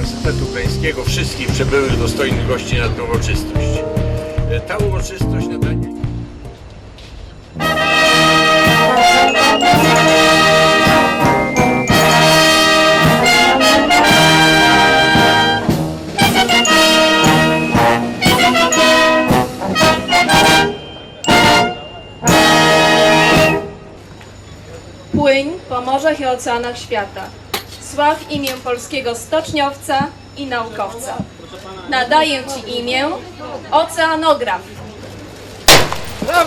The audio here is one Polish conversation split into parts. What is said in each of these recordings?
Uniwersytetu Gdańskiego, wszystkich przybyłych dostojnych gości na tę uroczystość. E, Ta uroczystość nadanie... Płyń po morzach i oceanach świata. Sław imię polskiego stoczniowca i naukowca. Nadaję Ci imię Oceanograf. Myślę,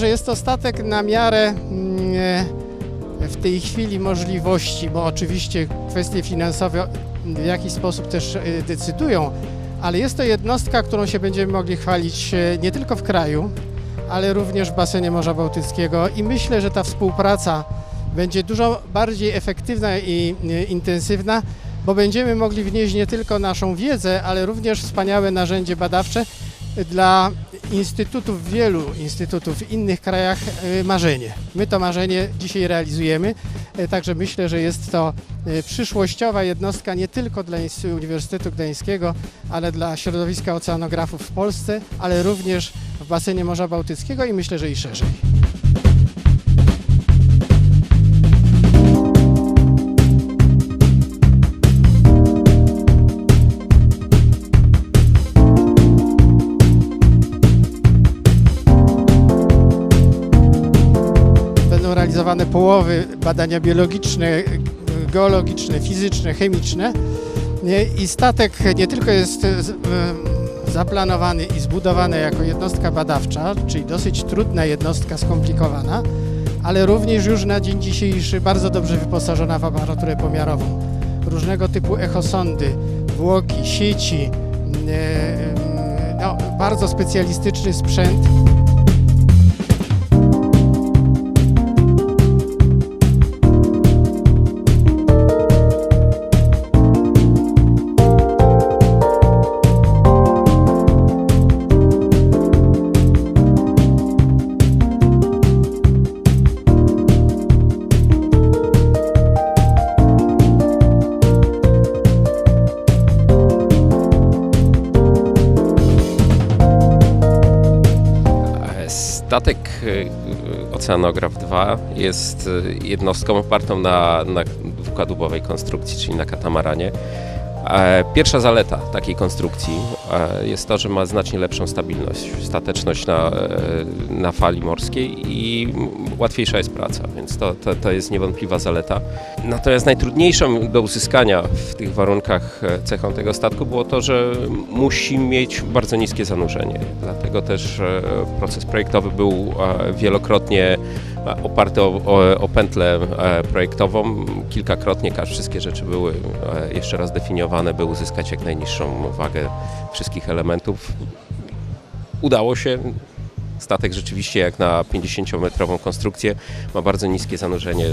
że jest to statek na miarę mm, e, w tej chwili możliwości, bo oczywiście kwestie finansowe w jakiś sposób też e, decydują, ale jest to jednostka, którą się będziemy mogli chwalić e, nie tylko w kraju, ale również w basenie Morza Bałtyckiego i myślę, że ta współpraca będzie dużo bardziej efektywna i intensywna, bo będziemy mogli wnieść nie tylko naszą wiedzę, ale również wspaniałe narzędzie badawcze dla instytutów, wielu instytutów w innych krajach e, marzenie. My to marzenie dzisiaj realizujemy, e, także myślę, że jest to e, przyszłościowa jednostka nie tylko dla Uniwersytetu Gdańskiego, ale dla środowiska oceanografów w Polsce, ale również w basenie Morza Bałtyckiego i myślę, że i szerzej. Realizowane połowy badania biologiczne, geologiczne, fizyczne, chemiczne. I statek nie tylko jest e, e, zaplanowany i zbudowany jako jednostka badawcza, czyli dosyć trudna jednostka, skomplikowana, ale również już na dzień dzisiejszy bardzo dobrze wyposażona w aparaturę pomiarową. Różnego typu echosondy, włoki, sieci, e, no, bardzo specjalistyczny sprzęt. Statek y, Oceanograf 2 jest y, jednostką opartą na, na konstrukcji, czyli na katamaranie. E, Pierwsza zaleta takiej konstrukcji e, jest to, że ma znacznie lepszą stabilność, stateczność na, e, na fali morskiej i łatwiejsza jest praca, więc to, to, to jest niewątpliwa zaleta. Natomiast najtrudniejszą do uzyskania w tych warunkach cechą tego statku było to, że musi mieć bardzo niskie zanurzenie. Dlatego też proces projektowy był wielokrotnie e, oparty o, o, o pętlę e, projektową. Kilkakrotnie wszystkie rzeczy były e, jeszcze raz definiowane, by uzyskać jak najniższą wagę wszystkich elementów. Udało się. Statek rzeczywiście jak na 50-metrową konstrukcję ma bardzo niskie zanurzenie.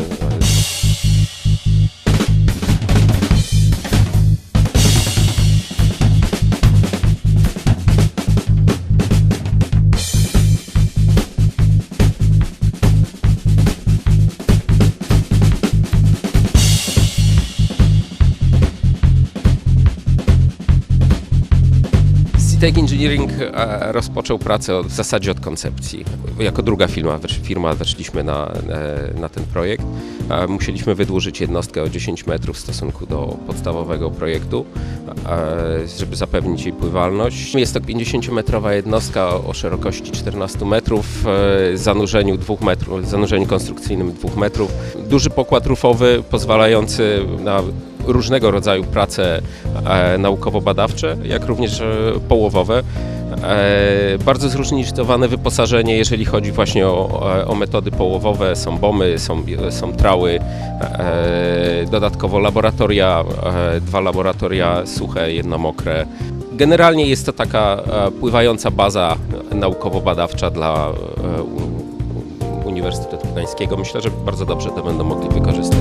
E, Seatech Engineering e, rozpoczął pracę w zasadzie od koncepcji. Jako druga firma, firma weszliśmy na, e, na ten projekt. E, Musieliśmy wydłużyć jednostkę o 10 metrów w stosunku do podstawowego projektu, żeby zapewnić jej pływalność. Jest to 50-metrowa jednostka o szerokości 14 metrów, zanurzeniu 2 metrów, zanurzeniu konstrukcyjnym 2 metrów. Duży pokład rufowy pozwalający na różnego rodzaju prace e, naukowo-badawcze, jak również e, połowowe. E, Bardzo zróżnicowane wyposażenie, jeżeli chodzi właśnie o, o metody połowowe. Są bomy, są, są trały, dodatkowo laboratoria, dwa laboratoria suche, jedno mokre. Generalnie jest to taka pływająca baza naukowo-badawcza dla Uniwersytetu Gdańskiego. Myślę, że bardzo dobrze to będą mogli wykorzystać.